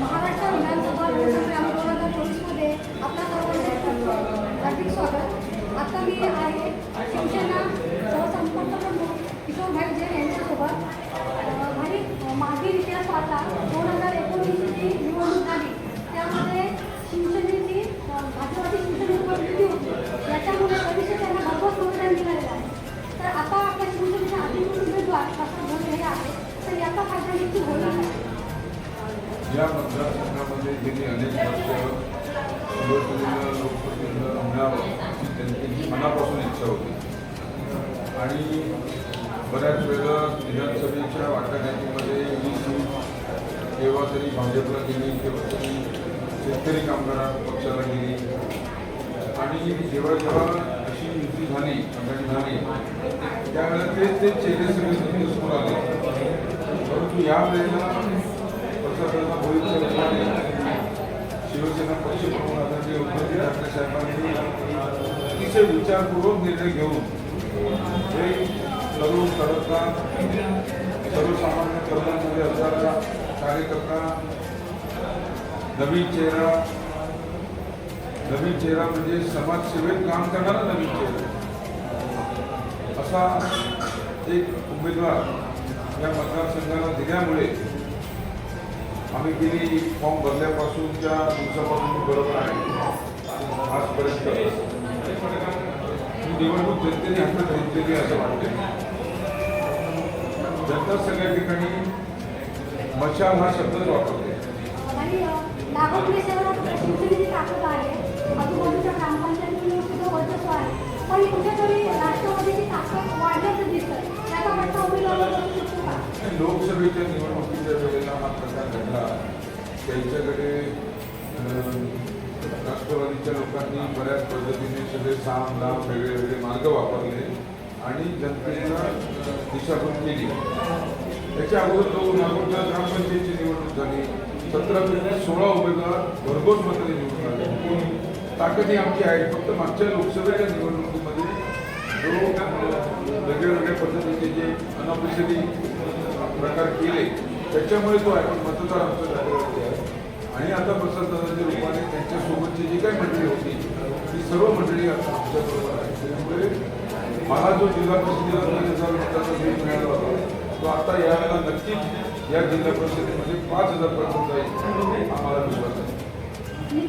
महाराष्ट्र विधानसभा या मतदारसंघामध्ये गेली अनेक वर्ष शिवसेनेला लोकप्रतिनिधी मिळावं ही त्यांची मनापासून इच्छा होती. आणि बऱ्याच वेळा विधानसभेच्या वाटाघाटीमध्ये ही सीट केव्हा तरी भाजपला गेली केव्हा तरी शेतकरी कामगार पक्षाला गेली. आणि जेव्हा जेव्हा अशी युती झाली आघाडी झाली त्यावेळेला तेच ते चेहरे सगळे समोर आले. परंतु यावेळेला प्रसादांना भोईच्या शिवसेना पक्ष प्रमुख जे उपस्थित ठाकरे साहेबांनी अतिशय विचारपूर्वक निर्णय घेऊन हे सर्व तरुणता सर्वसामान्य तरुणांमध्ये असणारा कार्यकर्ता नवीन चेहरा नवीन चेहरा म्हणजे समाजसेवेत काम करणारा नवीन चेहरा. असा एक उमेदवार या मतदारसंघाला दिल्यामुळे आम्ही गेली फॉर्म भरल्यापासूनच्या दिवसापासून मी बरोबर आहे. आजपर्यंत निवडणूक जनतेने हातात घेतलेली असं वाटते जनता सगळ्या ठिकाणी मशाल हा शब्दच वापरते. पण कुठेतरी राष्ट्रवादीची ताकद वाढल्याचं दिसतं त्याचा लोकसभेच्या प्रकार घडला त्यांच्याकडे राष्ट्रवादीच्या लोकांनी बऱ्याच पद्धतीने सगळे साम लांब वेगळे वेगळे मार्ग वापरले आणि जनतेला दिशाभूल केली. त्याच्या अगोदर दोन नागपूरच्या ग्रामपंचायतीची निवडणूक झाली. सतरा पैकी सोळा उमेदवार भरघोस मताने निवडून आले. ताकदी आमची आहे. फक्त मागच्या लोकसभेच्या निवडणुकीमध्ये जो वेगळ्या वेगळ्या पद्धतीचे जे अनऑफिशियली प्रकार केले त्याच्यामुळे तो आपण मतदार आमच्या जागेवरती आहे. आणि आता प्रसाददादाच्या रूपाने त्यांच्यासोबतची जी काही मंडळी होती ती सर्व मंडळी आता आमच्याबरोबर आहे त्यामुळे मला जो जिल्हा परिषदेला हजार मताचा भेट मिळाला होता तो आता यावेळेला नक्कीच या जिल्हा परिषदेमध्ये पाच हजारपर्यंत जाईल आम्हाला विश्वास आहे